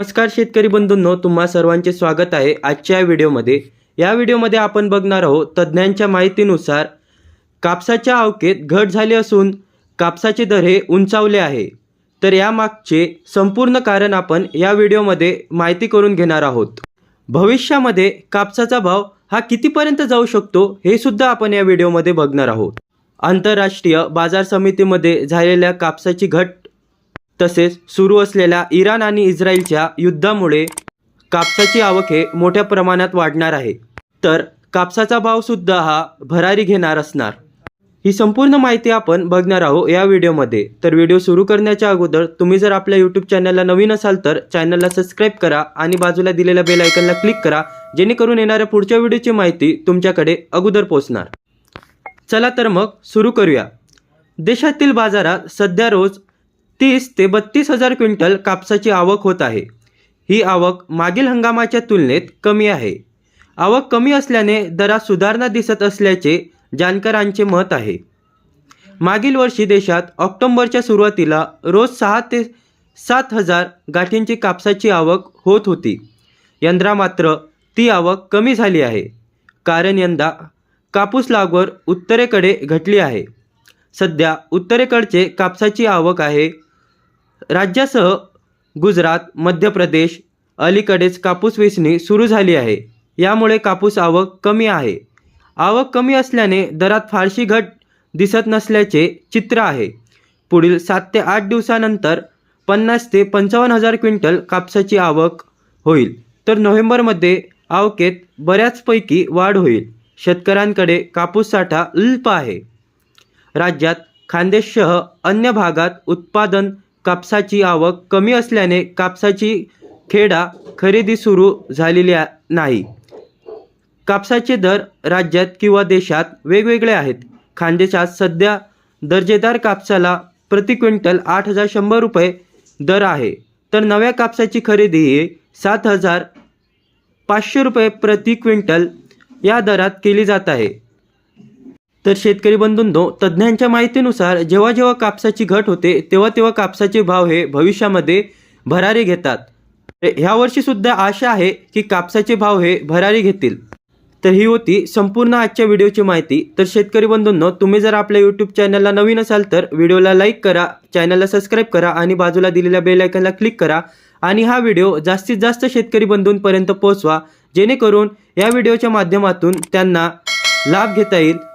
नमस्कार शेतकरी बंधूंनो तुम्हा सर्वांचे स्वागत आहे आजच्या या व्हिडिओमध्ये. या व्हिडिओमध्ये आपण बघणार आहोत तज्ज्ञांच्या माहितीनुसार कापसाच्या अवकेत घट झाली असून कापसाचे दर हे उंचावले आहे. तर यामागचे संपूर्ण कारण आपण या व्हिडिओमध्ये माहिती करून घेणार आहोत. भविष्यामध्ये कापसाचा भाव हा कितीपर्यंत जाऊ शकतो हे सुद्धा आपण या व्हिडिओमध्ये बघणार आहोत. आंतरराष्ट्रीय बाजार समितीमध्ये झालेल्या कापसाची घट तसेच सुरू असलेल्या इराण आणि इस्रायलच्या युद्धामुळे कापसाची आवक हे मोठ्या प्रमाणात वाढणार आहे. तर कापसाचा भावसुद्धा हा भरारी घेणार असणार. ही संपूर्ण माहिती आपण बघणार आहोत या व्हिडिओमध्ये. तर व्हिडिओ सुरू करण्याच्या अगोदर तुम्ही जर आपल्या यूट्यूब चॅनलला नवीन असाल तर चॅनलला सबस्क्राईब करा आणि बाजूला दिलेल्या बेल आयकनला क्लिक करा जेणेकरून येणाऱ्या पुढच्या व्हिडिओची माहिती तुमच्याकडे अगोदर पोहोचणार. चला तर मग सुरू करूया. देशातील बाजारात सध्या रोज तीस ते बत्तीस हजार क्विंटल कापसाची आवक होत आहे. ही आवक मागील हंगामाच्या तुलनेत कमी आहे. आवक कमी असल्याने दरात सुधारणा दिसत असल्याचे जाणकारांचे मत आहे. मागील वर्षी देशात ऑक्टोंबरच्या सुरुवातीला रोज सहा ते सात हजार गाठींची कापसाची आवक होत होती. यंदा मात्र ती आवक कमी झाली आहे. कारण यंदा कापूस लागवड उत्तरेकडे घटली आहे. सध्या उत्तरेकडचे कापसाची आवक आहे राज्यासह गुजरात मध्य प्रदेश अलीकडेच कापूस वेचणी सुरू झाली आहे. यामुळे कापूस आवक कमी आहे. आवक कमी असल्याने दरात फारशी घट दिसत नसल्याचे चित्र आहे. पुढील सात ते आठ दिवसानंतर पन्नास ते पंचावन्न हजार क्विंटल कापसाची आवक होईल. तर नोव्हेंबरमध्ये आवकेत बऱ्याचपैकी वाढ होईल. शेतकऱ्यांकडे कापूस साठा अल्प आहे. राज्यात खानदेशसह अन्य भागात उत्पादन कापसाची आवक कमी असल्याने कापसाची खेडा खरेदी सुरू झालेली नाही. कापसाचे दर राज्यात किंवा देशात वेगवेगळे आहेत. खानदेशात सध्या दर्जेदार कापसाला प्रति क्विंटल आठ हजार शंभर रुपये दर आहे. तर नव्या कापसाची खरेदी ही सात हजार पाचशे रुपये प्रति क्विंटल या दरात केली जात आहे. तर शेतकरी बंधूंनो तज्ज्ञांच्या माहितीनुसार जेव्हा जेव्हा कापसाची घट होते तेव्हा तेव्हा कापसाचे भाव हे भविष्यामध्ये भरारी घेतात. ह्या वर्षी सुद्धा आशा आहे की कापसाचे भाव हे भरारी घेतील. तर ही होती संपूर्ण आजच्या व्हिडिओची माहिती. तर शेतकरी बंधूंनो तुम्ही जर आपल्या यूट्यूब चॅनलला नवीन असाल तर व्हिडिओला लाईक करा चॅनलला सबस्क्राईब करा आणि बाजूला दिलेल्या बेलायकनला क्लिक करा आणि हा व्हिडिओ जास्तीत जास्त शेतकरी बंधूंपर्यंत पोहोचवा जेणेकरून या व्हिडिओच्या माध्यमातून त्यांना लाभ घेता येईल.